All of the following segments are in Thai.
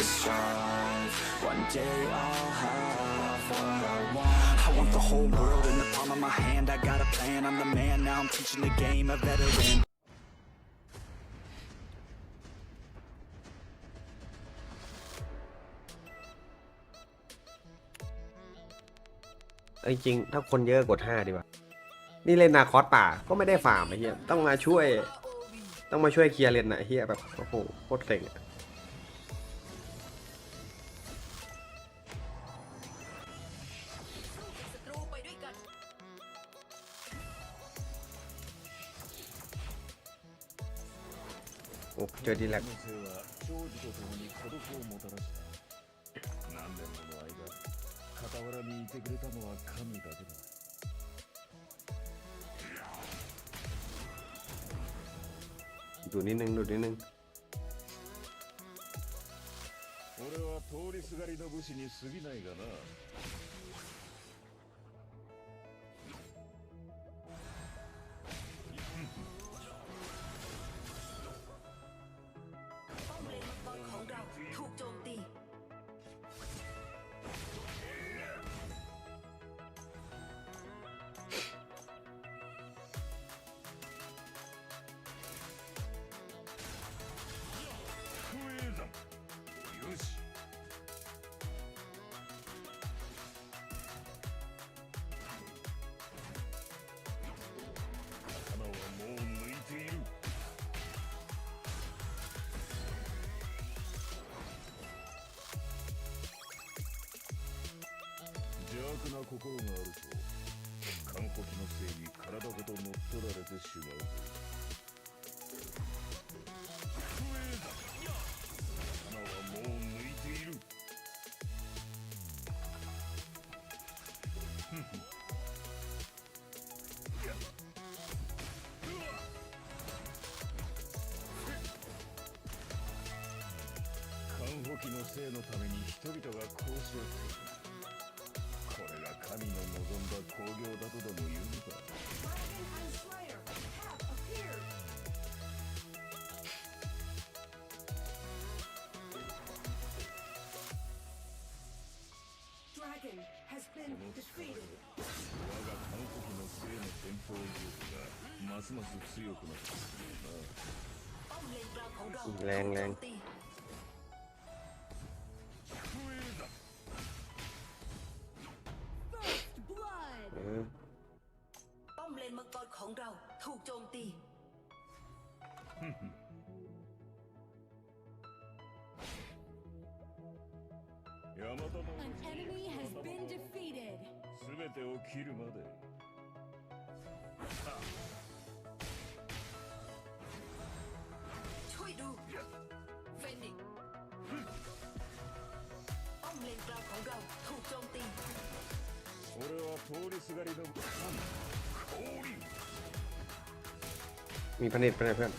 to strive. One day I'll have what I want. I want the whole world in the palm of my hand. I got a plan, I'm the man. Now I'm teaching the game, a veteran. จริงๆถ้าคนเยอะกดห้าดีกว่า นี่เล่นนาคอสป่าก็ไม่ได้ฟาร์มไอ้เหี้ยต้องมาช่วย ต้องมาช่วยเคลียร์เลนน่ะไอ้เหี้ยแบบโอ้โหโคตรเซ็งอะ ジョリラック長寿とに孤独をもたらした何年もの間。傍らにいてくれたのは神だけだど俺は通りすがりの武士に過ぎないがな。 ถูกโจมตี 心があると完璧のせいに体ごと乗っ取られてしまうぞ不栄山刀はもう抜いている看護機のせいのために人々がこうし合っている。んだ興行だとでも言うのか.我が韓国のの戦闘力がますます強くなっているな นมังกรของเราถูกโจมตี ヤマトの An enemy has been defeated. すべてを切るまで ช่วยดูเฟนิกซ์ป้อมเลนกลางของเราถูกโจมตี 俺は通りすがりの มีผนิตไปไหนเพื่อน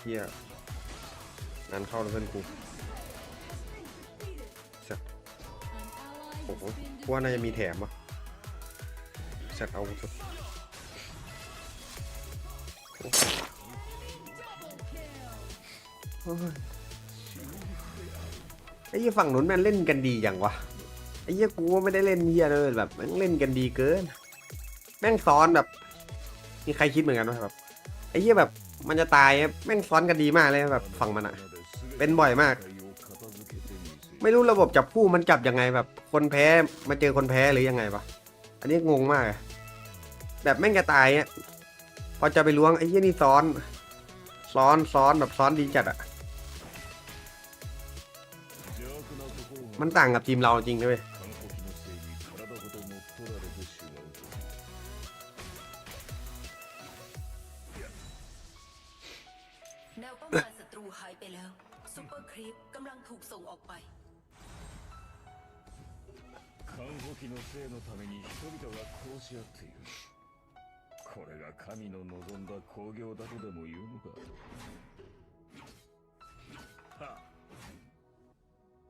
เฮียงานเข้าแล้วเพื่อนกูสัตว์โอ้โหกูว่าน่าจะมีแถมอะสัตว์เอาสุดไอ้เหี้ยฝั่งนู้นแม่งเล่นกันดีอย่างวะไอ้เหี้ยกูไม่ได้เล่นเหี้ยเลยแบบม่งเล่นกันดีเกิน แม่งซ้อนแบบมีใครคิดเหมือนกันไหมแบบไอ้เหี้ยแบบมันจะตายแม่งซ้อนกันดีมากเลยแบบฝั่งมันอะเป็นบ่อยมาก ไม่รู้ระบบจับคู่มันจับยังไงแบบ คนแพ้มาเจอคนแพ้หรือยังไงวะอันนี้งงมากแบบแม่งจะตายอะพอจะไปล้วงไอ้เหี้ยนี่ซ้อน ซ้อนซ้อนแบบซ้อนดีจัดอะมันต่างกับทีมเราจริงด้วย กำลังถูกส่งออกไป 看護機のせいのために人々がこうし合っているこれが神の望んだ興行だとでも言うのかはっ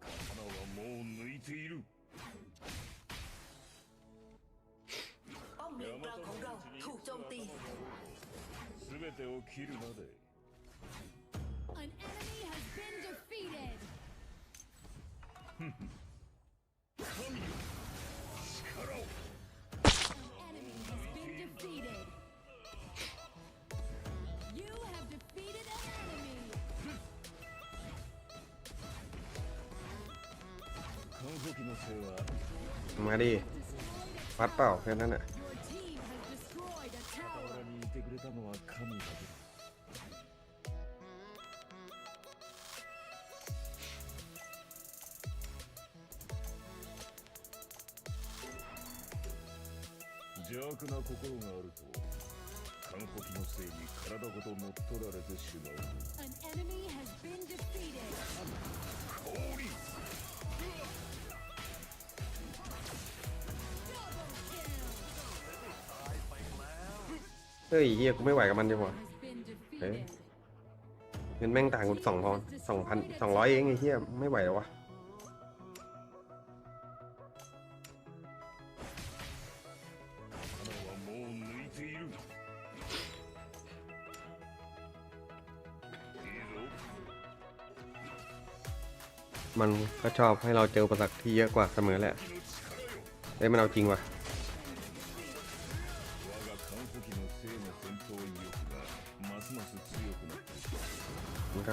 刀はもう抜いている ป้อมเลนกลางของเราถูกโจมตี すべてを切るまで An enemy has been defeated. มาดิวัดเปล่าแค่นั้นอะ เฮ้ยเฮียกูไม่ไหวกับมันดีกว่าเฮ้ยเงินแม่งต่างกันสองพันสองพันสองร้อยเองไอ้เฮียไม่ไหวแล้ววะมันก็ชอบให้เราเจอประสักที่เยอะกว่าเสมอแหละเอ้ยมันเอาจริงวะ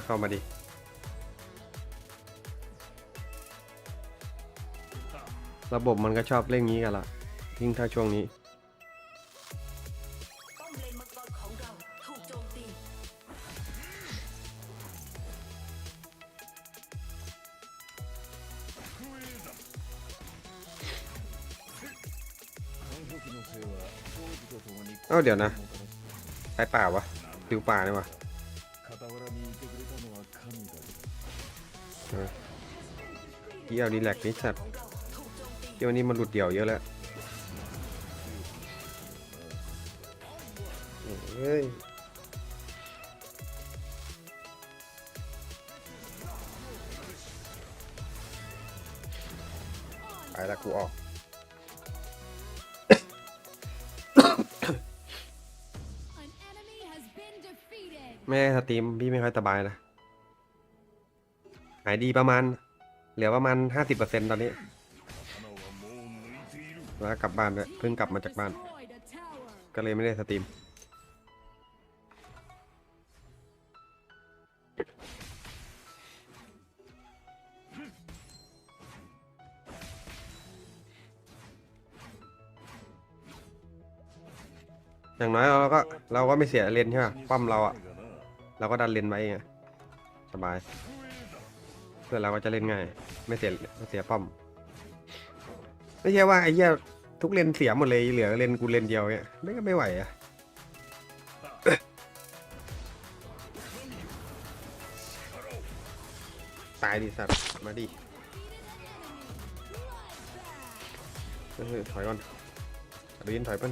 ข้ามาดิระบบมันก็ชอบเล่นงี้กันละยิ่งถ้าช่วงนี้ เอ้าเดี๋ยวนะ ไปป่าวะติวป่าเนี่ยวะ เออเยี่ยวดีแลกนี่สัตว์เกี่ยวนี้มันหลุดเดี่ยวเยอะแล้วเฮ้ยไปละกูออก ไม่สตรีมพี่ไม่ค่อยสบายนะ หายดีประมาณ เหลือประมาณห้าสิบเปอร์เซ็นตอนนี้ แล้วกลับบ้านเพิ่งกลับมาจากบ้าน ก็เลยไม่ได้สตรีม อย่างน้อยเราก็เราก็ไม่เสียเลนใช่ป่ะ ปั้มเราอะ เราก็ดันเลนไว้ไงสบาย เพื่อนเราก็จะเล่นง่าย ไม่เสียไม่เสียป้อม ไม่ใช่ว่าไอ้เหี้ยทุกเลนเสียหมดเลยเหลือเลนกูเลนเดียวเนี่ยไม่ก็ไม่ไหวอะตายดิสัตว์มาดิถอยก่อนอดินถอยเปิ้ล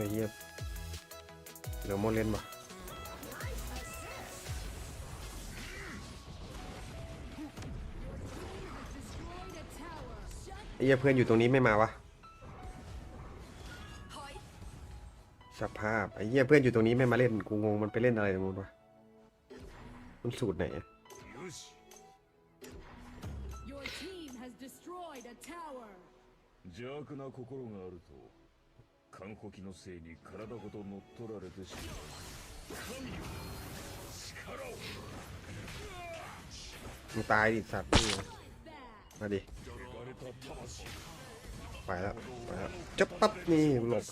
อ้เหี้ยเหลือโมเลนวะ Destroyed a tower. Shut ไอ้เหี้ยเพื่อนอยู่ตรงนี้ไม่มาวะ ถอย สภาพไอ้เหี้ยเพื่อนอยู่ตรงนี้ไม่มาเล่นกูงงมันไปเล่นอะไรตรงนู้นวะมันสูตรไหนอะ よし Your team has destroyed a tower. 邪悪な心があると 完歩機のせいに体ごと乗っ取られてしまう神よ力をกูตายดิสัตว์นี่มาดิไปแล้วไปแล้วจับปั๊บนี่หลบ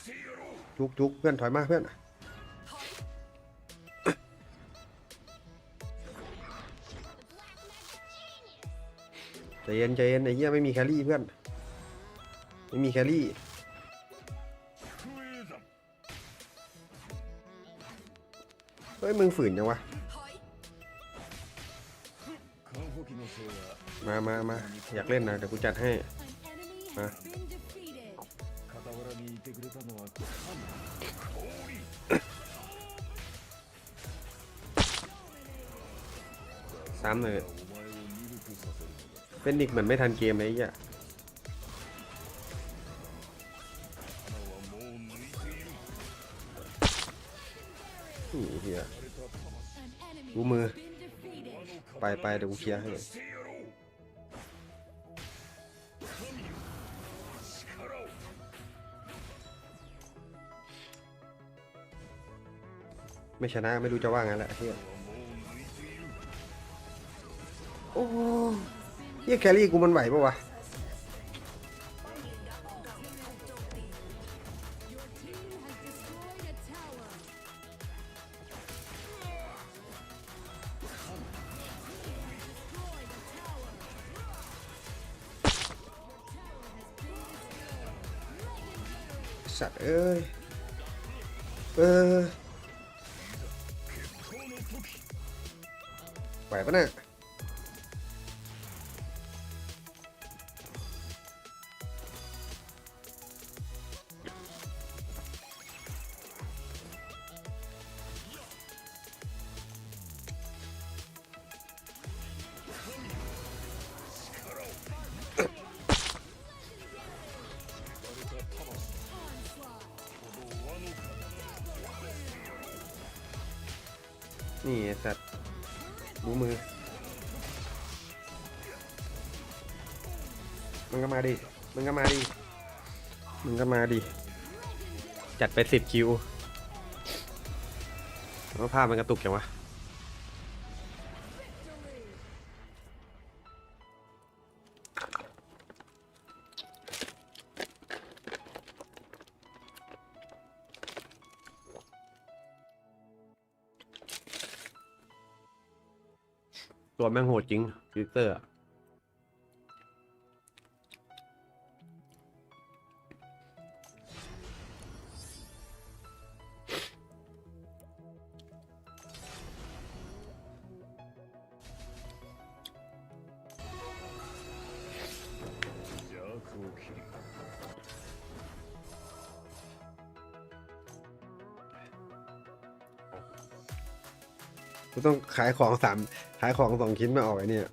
จุกจุกเพื่อนถอยมาเพื่อนใจเย็นใจเย็นไอ้เหี้ยไม่มีแคลรี่เพื่อน ไม่มีแคลรี่ เฮ้ยมึงฝืนยังวะ มามามาอยากเล่นนะเดี๋ยวกูจัดให้ มาซ้ำเลยเป็นอีกเหมือนไม่ทันเกมเลยอะ นี่เฮียกูมือ ไปไปเดี๋ยวกูเคลียร์ให้เลยไม่ชนะไม่รู้จะว่าไงแหละเฮียโอ้เฮียแครี่กูมันไหวปะวะ ไหวปะน่ะนี่สัตว์ ดูมือ มันก็มาดิ มันก็มาดิ มันก็มาดิ จัดไปสิบคิวแล้วภาพมันกระตุกจังวะ ตัวแม่งโหดจริงฟิเตอร์อะ กูต้องขายของสามขายของสองชิ้นมาออกไอ้เนี่ย